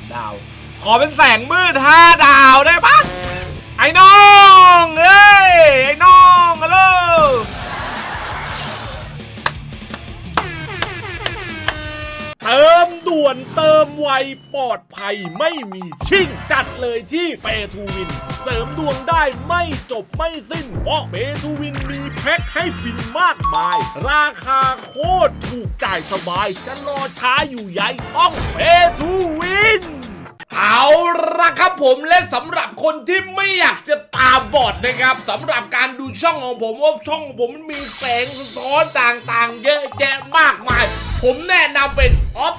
3 ดาว ขอเป็นแสงมืด 5 ดาวได้ปะไอ้น้อง ด่วนเติมไวปลอดภัยไม่มีชิ่ง จัดเลยที่เปทูวิน เสริมดวงได้ไม่จบไม่สิ้น เพราะเปทูวินมีแพ็คให้ฟินมากมาย ราคาโคตรถูกจ่ายสบาย จะรอช้าอยู่ใหญ่ต้องเปทูวินเอาละครับผมและสำหรับคนที่ไม่อยากจะตาบอดนะครับสำหรับการดูช่องของผมว่าช่องของผมมันมีแสงสะท้อนต่างๆ เยอะแยะมากมาย ผมแนะนำเป็นออฟ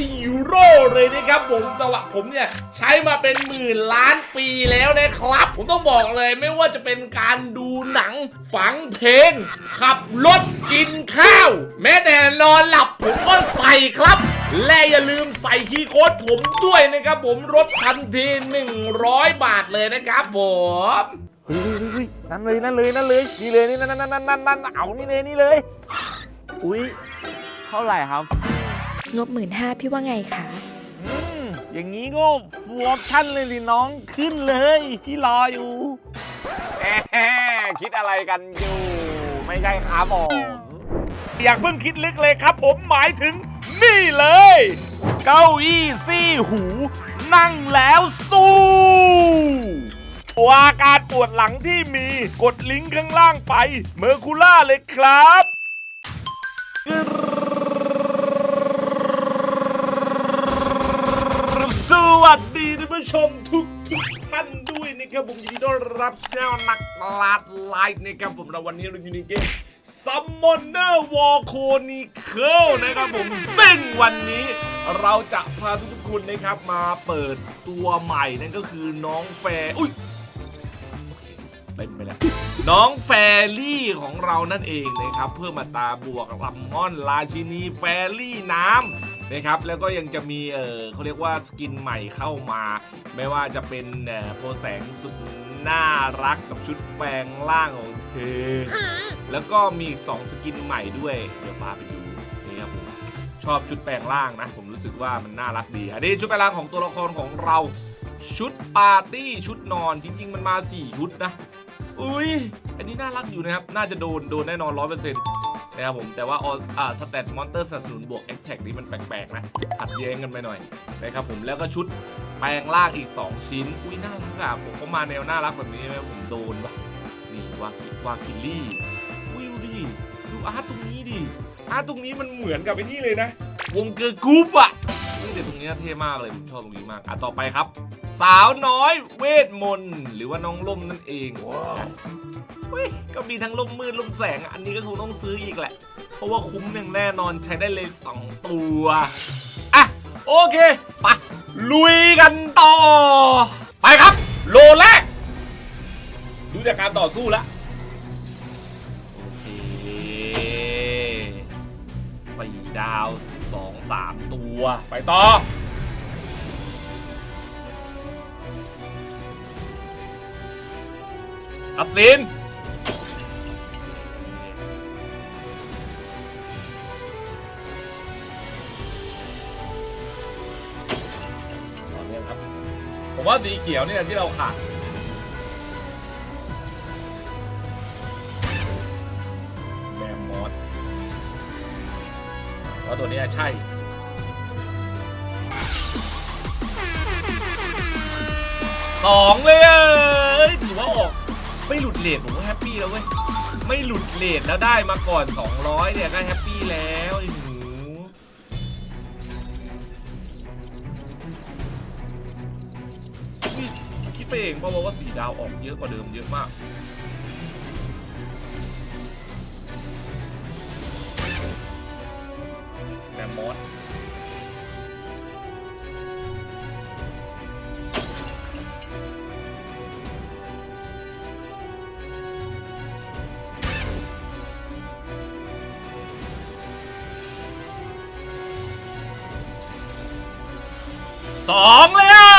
ซีโร่เลยนะครับผมสวะผมเนี่ยใช้มาเป็นหมื่นล้านปีแล้วนะครับ ผมต้องบอกเลยไม่ว่าจะเป็นการดูหนังฟังเพลง ขับรถกินข้าว แม้แต่นอนหลับผมก็ใส่ครับและอย่าลืมใส่คีย์โค้ดผมด้วยนะครับผมลดทันที 100 บาทเลยนะครับผมนั่นเลยนั่นเลยนั่นเลยนี่เลยนี่นั่นนั่นนั่นนั่นนั่นเอานี่เลยนี่เลย อุ้ยเท่าไหร่ครับ งบหมื่นห้าพี่ว่าไงคะอืมอย่างนี้ก็ฟูลออปชั่นเลยสิน้องขึ้นเลย พี่รออยู่แหมคิดอะไรกันอยู่ ไม่ใช่ครับผม อยากเพิ่งคิดลึกเลยครับผมหมายถึงนี่เลย เก้าอี้ซี่หู นั่งแล้วสู้ตัวอาการปวดหลังที่มีกดลิงก์ข้างล่างไปเมอร์คูล่าเลยครับส วัสดีท่านผู้ชมทุกทุกท่านด้วยนะครับผมยินดีต้อนรับแนวนักลาดไลท์นะครับผมเราวันนี้เราอยู่ในเกม Summoner War Chronicle นะครับผมซึ่งวันนี้เราจะพาทุกๆคนนะครับมาเปิดตัวใหม่นั่นก็คือน้องแฟร์อุ้ยเต็มไปแล้วน้องแฟรี่ของเรานั่นเองนะครับ เพื่อมาตาบวกกับลัมมอนราชินีแฟรี่น้ำ นะครับแล้วก็ยังจะมีเออเขาเรียกว่าสกินใหม่เข้ามา ไม่ว่าจะเป็นเอ่อโพแสงสุดน่ารักกับชุดแปลงร่างของเธอแล้วก็มีอีกสองสกินใหม่ด้วย เดี๋ยวพาไปดูนี่ครับผมชอบชุดแปลงร่างนะ ผมรู้สึกว่ามันน่ารักดี อันนี้ชุดแปลงร่างของตัวละครของเรา ชุดปาร์ตี้ชุดนอนจริง ๆ มันมา4ชุดนะอุ้ยอันนี้น่ารักอยู่นะครับ น่าจะโดน โดนแน่นอนร้อยเปอร์เซ็นต์ นะครับผมแต่ว่าอ่าสแตทมอนเตอร์สนับสนุนบวกแอคแท็กนี้มันแปลกๆนะขัดแย้งกันไปหน่อยนะครับผมแล้วก็ชุดแปลงล่างอีก 2 ชิ้น อุ้ยน่ารักอะผมก็มาแนวน่ารักแบบนี้ไหมผมโดนวะนี่วาคิวาคิลลี่อุ้ยดูดิดูอาร์ตตรงนี้ดิอาร์ตตรงนี้มันเหมือนกับไอ้นี่เลยนะ วงเกอร์กรุ๊ปอะ นี่แต่ตรงนี้เท่มากเลยผมชอบตรงนี้มากอะต่อไปครับ สาวน้อยเวทมนต์หรือว่าน้องล่มนั่นเองนะเฮ้ยก็มีทั้งล่มมืดล่มแสง อันนี้ก็คงต้องซื้ออีกแหละ เพราะว่าคุ้มอย่างแน่นอนใช้ได้เลย 2 ตัวอะโอเคไปลุยกันต่อ ไปครับ โลแรกดูจากการต่อสู้แล้วโอเคสี่ดาว สองสามตัว ไปต่อ อัสซินต่อเนื่องครับ ผมว่าสีเขียวเนี่ยที่เราขาด เพราตัวนี้ใช่ สองเลยอ้ยถือว่าออก ไม่หลุดเลทผมก็แฮปปี้แล้วเว้ย ไม่หลุดเลทแล้วได้มาก่อน 200 เนี่ยก็แฮปปี้แล้วไอ้หนูคิดไปเองเพราะว่าสีดาวออกเยอะกว่าเดิมเยอะมาก สองเลยอะ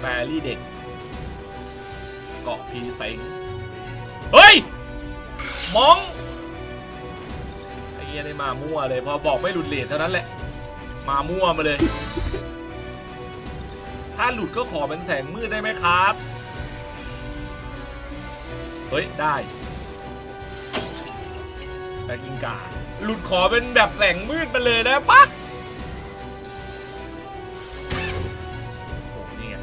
แบรี่เด็ก เกาะพีเซ็งเฮ้ย มอง ไอ้เหี้ยได้มามั่วเลย พอบอกไม่หลุดเลทเท่านั้นแหละ มามั่วมาเลย ถ้าหลุดก็ขอเป็นแสงมืดได้ไหมครับ เฮ้ย ได้แต่กิงกา หลุดขอเป็นแบบแสงมืดไปเลยได้ปะโอ้นี่ไง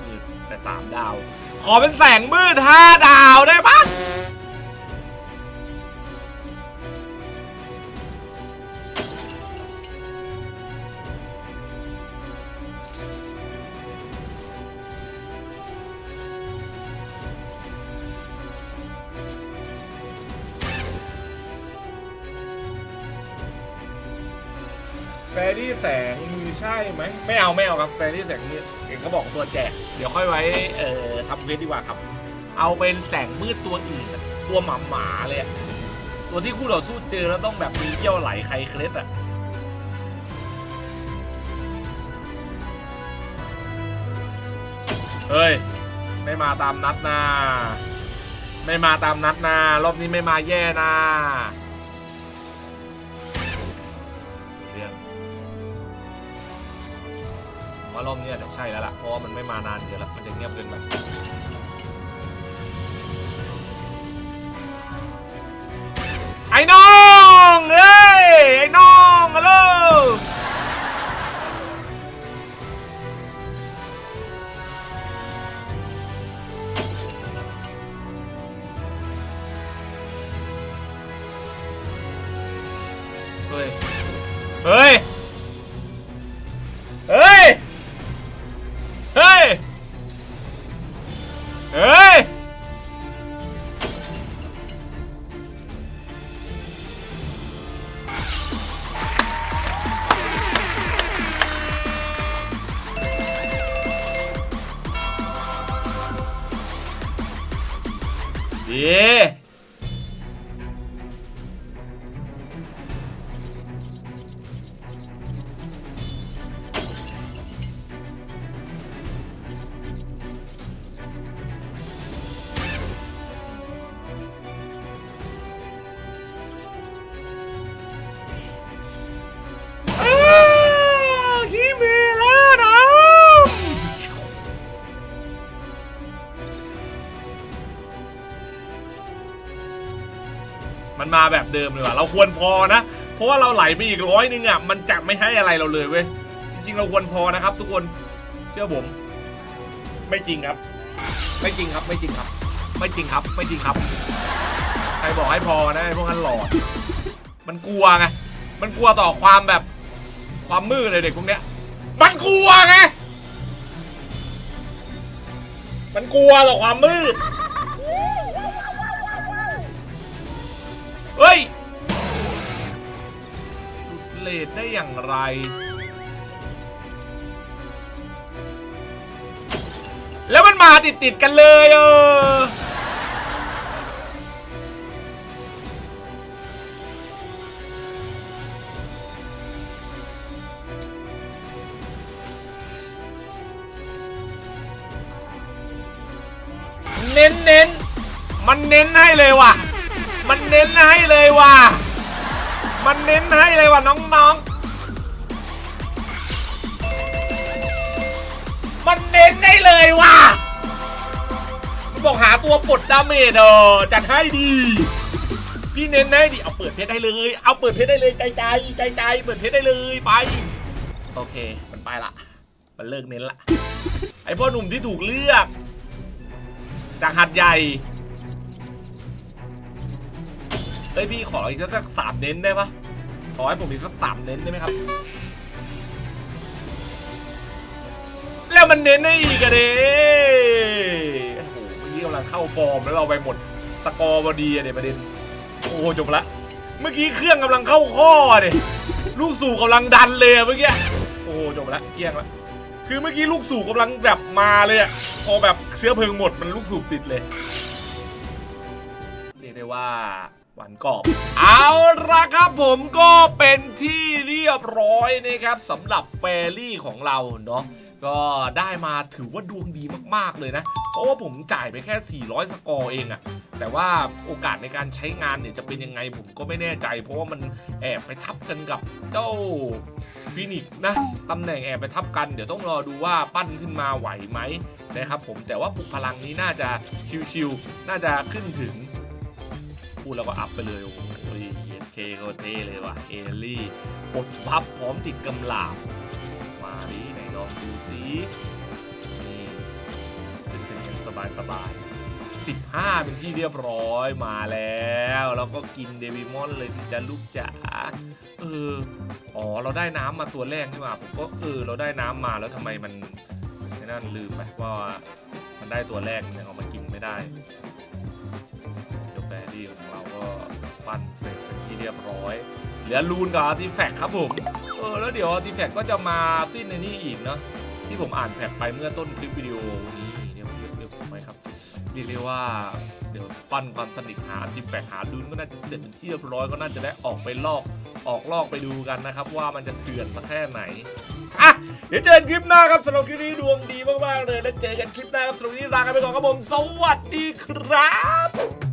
มืดแต่สามดาว ขอเป็นแสงมืดห้าดาวได้ปะ แฟรี่แสงมือใช่ไหมไม่เอาไม่เอาครับแฟรี่แสงมืดเห็นเขาบอกตัวแจก เดี๋ยวค่อยไว้เอ่อทำเวทดีกว่าครับ เอาเป็นแสงมืดตัวอื่นอะตัวหมาหมาๆเลยอะตัวที่คู่ต่อสู้เจอแล้วต้องแบบมีเยี่ยวไหลใครเคล็ดอะเฮ้ย ไม่มาตามนัดนะไม่มาตามนัดนะรอบนี้ไม่มาแย่นะ ว่ารอบนี้อาจจะใช่แล้วล่ะ เพราะว่ามันไม่มานานเกินแล้วมันจะเงียบเกินไปไอ้น้องเอ้ยไอ้น้องฮัลโหลเฮ้ย เฮ้ย ดี แบบเดิมเลยว่ะเราควรพอนะ เพราะว่าเราไหลไปอีกร้อยนึงอะมันจะไม่ให้อะไรเราเลยเว้ยจริงๆเราควรพอนะครับ ทุกคนเชื่อผม ไม่จริงครับ ไม่จริงครับ ไม่จริงครับ ไม่จริงครับ ไม่จริงครับ ใครบอกให้พอนะไอ้พวกนั้นหลอดมันกลัวไงมันกลัวต่อความแบบความมืดเลยเด็กพวกเนี้ย มันกลัวไงมันกลัวต่อความมืด เฮ้ยหลุดเลดได้อย่างไร แล้วมันมาติดติดๆกันเลยเออเน้นเน้นๆมันเน้นให้เลยว่ะ มันเน้นให้เลยว่ะ มันเน้นให้เลยว่ะน้องๆ มันเน้นได้เลยว่ะมันบอกหาตัวปลดดาเมจเออจัดให้ดี พี่เน้นให้ดิ เอาเปิดเพชรได้เลย เอาเปิดเพชรได้เลยใจใจใจใจเปิดเพชรได้เลยไป โอเค มันไปละ มันเลิกเน้นละ ไอพ่อหนุ่มที่ถูกเลือก จากหัดใหญ่ เอ้ยพี่ขออีกสักสามเน้นได้ปะขอให้ผมอีกสักสามเน้นได้ไหมครับ แล้วมันเน้นได้อีกอะเด้โอ้โหเมื่อกี้กำลังเข้าฟอร์มแล้วเราไปหมดสกอร์พอดีอะเดี๋ยประเด็นโอ้โหจบละ เมื่อกี้เครื่องกำลังเข้าข้อเดลูกสู่กำลังดันเลยเมื่อกี้โอ้โหจบละเกลี้ยงละคือเมื่อกี้ลูกสูบกำลังแบบมาเลยอะพอแบบเชื้อเพลิงหมดมันลูกสูบติดเลยเรียกได้ว่า หวานกรอบ เอาละครับผมก็เป็นที่เรียบร้อยนะครับสำหรับแฟรี่ของเราเนาะก็ได้มาถือว่าดวงดีมากๆเลยนะ เพราะว่าผมจ่ายไปแค่ 400 สกอร์เองอะแต่ว่าโอกาสในการใช้งานเนี่ยจะเป็นยังไงผมก็ไม่แน่ใจ เพราะว่ามันแอบไปทับกันกับเจ้าฟินิกซ์นะตำแหน่งแอบไปทับกัน เดี๋ยวต้องรอดูว่าปั้นขึ้นมาไหวไหมนะครับผมแต่ว่าปลุกพลังนี้น่าจะชิวๆน่าจะขึ้นถึง พูดแล้วก็อัพไปเลย โอ้โหเคโคเทเลยว่ะ เอลลี่ปดพับพร้อมติดกำลาบมาดิไหนลองดูสินี่เป็นถึงกันสบายสบาย15 เป็นที่เรียบร้อยมาแล้ว แล้วก็กินเดวิมอนเลยสิจ้าลูกจ๋าเอออ๋อเราได้น้ำมาตัวแรกนี่หว่าผมก็เออเราได้น้ำมาแล้วทำไมมันไม่นั่นลืมไปว่ามันได้ตัวแรกมันยังเอามากินไม่ได้ เจ้าแบรี่ของเราก็ปั้นเสร็จเป็นที่เรียบร้อย เหลือลูนกับอาร์ติแฟกต์ครับผม เออแล้วเดี๋ยวอาร์ติแฟกต์ก็จะมาสิ้นในนี่อีกเนาะที่ผมอ่านแท็กไปเมื่อต้นคลิปวิดีโอนี้เดี๋ยวเดี๋ยวเดี๋ยวไปครับเรียกได้ว่าเดี๋ยวปั้นความสนิทหาอาร์ติแฟกต์หาลูนก็น่าจะเสร็จเป็นที่เรียบร้อยก็น่าจะได้ออกไปลอกออกลอกไปดูกันนะครับ ว่ามันจะเถื่อนสักแค่ไหนอะเดี๋ยวเจอกันคลิปหน้าครับสำหรับคลิปนี้ดวงดีมากๆเลย แล้วเจอกันคลิปหน้าครับสำหรับวันนี้ลากันไปก่อนครับผมสวัสดีครับ